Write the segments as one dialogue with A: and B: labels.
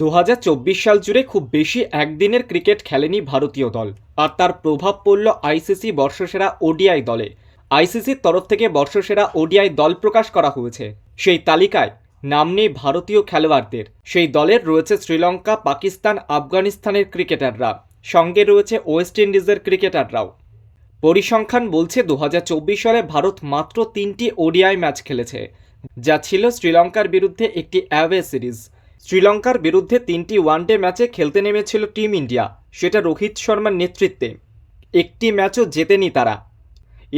A: দু হাজার চব্বিশ সাল জুড়ে খুব বেশি একদিনের ক্রিকেট খেলেনি ভারতীয় দল। আর তার প্রভাব পড়ল আইসিসি বর্ষসেরা ওডিআই দলে। আইসিসির তরফ থেকে বর্ষসেরা ওডিআই দল প্রকাশ করা হয়েছে। সেই তালিকায় নাম নেই ভারতীয় খেলোয়াড়দের। সেই দলের রয়েছে শ্রীলঙ্কা, পাকিস্তান, আফগানিস্তানের ক্রিকেটাররা। সঙ্গে রয়েছে ওয়েস্ট ইন্ডিজের ক্রিকেটাররাও। পরিসংখ্যান বলছে দু হাজার চব্বিশ সালে ভারত মাত্র তিনটি ওডিআই ম্যাচ খেলেছে, যা ছিল শ্রীলঙ্কার বিরুদ্ধে একটি অ্যাওয়ে সিরিজ। শ্রীলঙ্কার বিরুদ্ধে তিনটি ওয়ানডে ম্যাচে খেলতে নেমেছিল টিম ইন্ডিয়া, সেটা রোহিত শর্মার নেতৃত্বে। একটি ম্যাচও জেতেনি তারা।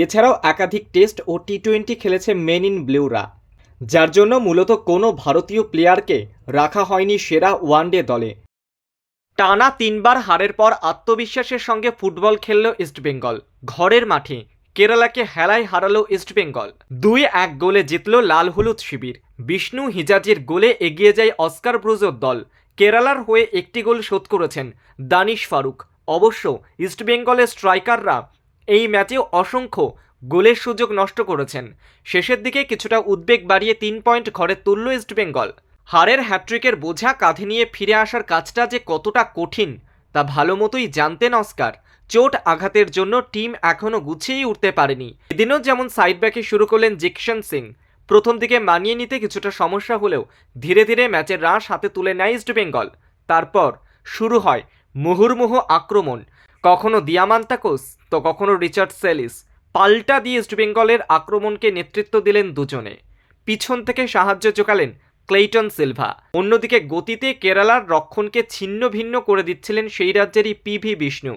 A: এছাড়াও একাধিক টেস্ট ও টি টোয়েন্টি খেলেছে মেন ইন ব্লুরা যার জন্য মূলত কোনো ভারতীয় প্লেয়ারকে রাখা হয়নি সেরা ওয়ানডে দলে। টানা তিনবার হারের পর আত্মবিশ্বাসের সঙ্গে ফুটবল খেলল ইস্টবেঙ্গল, ঘরের মাঠে। কেরালাকে হেলায় হারালো ইস্টবেঙ্গল দুই এক গোলে জিতল লাল হলুদ শিবির। বিষ্ণু হিজাজির গোলে এগিয়ে যায় অস্কার ব্রুজোর দল। কেরালার হয়ে একটি গোল শোধ করেছেন দানিশ ফারুক। অবশ্য ইস্টবেঙ্গলের স্ট্রাইকাররা এই ম্যাচেও অসংখ্য গোলের সুযোগ নষ্ট করেছেন। শেষের দিকে কিছুটা উদ্বেগ বাড়িয়ে তিন পয়েন্ট ঘরে তুলল ইস্টবেঙ্গল হারের হ্যাট্রিকের বোঝা কাঁধে নিয়ে ফিরে আসার কাজটা যে কতটা কঠিন তা ভালো মতোই জানতেন অস্কার। চোট আঘাতের জন্য টিম এখনও গুছিয়েই উঠতে পারেনি। এদিনও যেমন সাইড ব্যাকে শুরু করলেন জিকশন সিং। প্রথম দিকে মানিয়ে নিতে কিছুটা সমস্যা হলেও ধীরে ধীরে ম্যাচের রাশ হাতে তুলে নেয় ইস্টবেঙ্গল তারপর শুরু হয় মুহুর্মুহ আক্রমণ। কখনো দিয়ামান্তাকোস, তো কখনো রিচার্ড সেলিস। পাল্টা দিয়ে ইস্টবেঙ্গলের আক্রমণকে নেতৃত্ব দিলেন দুজনে। পিছন থেকে সাহায্য জোগালেন ক্লেইটন সিলভা। অন্যদিকে গতিতে কেরালার রক্ষণকে ছিন্ন ভিন্ন করে দিচ্ছিলেন সেই রাজ্যেরই পিভি বিষ্ণু।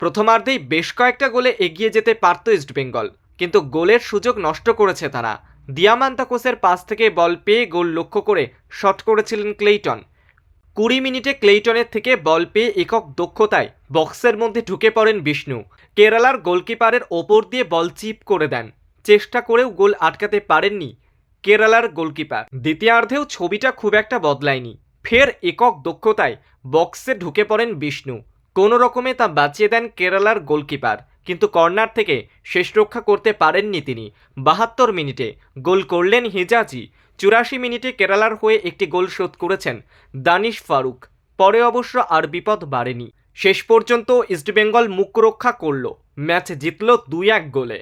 A: প্রথমার্ধেই বেশ কয়েকটা গোলে এগিয়ে যেতে পারত ইস্টবেঙ্গল কিন্তু গোলের সুযোগ নষ্ট করেছে তারা। দিয়ামান্তাকোসের পাস থেকে বল পেয়ে গোল লক্ষ্য করে শট করেছিলেন ক্লেইটন। কুড়ি মিনিটে ক্লেইটনের থেকে বল পেয়ে একক দক্ষতায় বক্সের মধ্যে ঢুকে পড়েন বিষ্ণু। কেরালার গোলকিপারের ওপর দিয়ে বল চিপ করে দেন। চেষ্টা করেও গোল আটকাতে পারেননি কেরালার গোলকিপার। দ্বিতীয়ার্ধেও ছবিটা খুব একটা বদলায়নি। ফের একক দক্ষতায় বক্সে ঢুকে পড়েন বিষ্ণু। কোনো রকমে তা বাঁচিয়ে দেন কেরালার গোলকিপার, কিন্তু কর্নার থেকে শেষ রক্ষা করতে পারেননি তিনি। বাহাত্তর মিনিটে গোল করলেন হিজাজি। চুরাশি মিনিটে কেরালার হয়ে একটি গোল শোধ করেছেন দানিশ ফারুক। পরে অবশ্য আর বিপদ বাড়েনি। শেষ পর্যন্ত ইস্টবেঙ্গল মুখ রক্ষা করল। ম্যাচ জিতল দুই এক গোলে।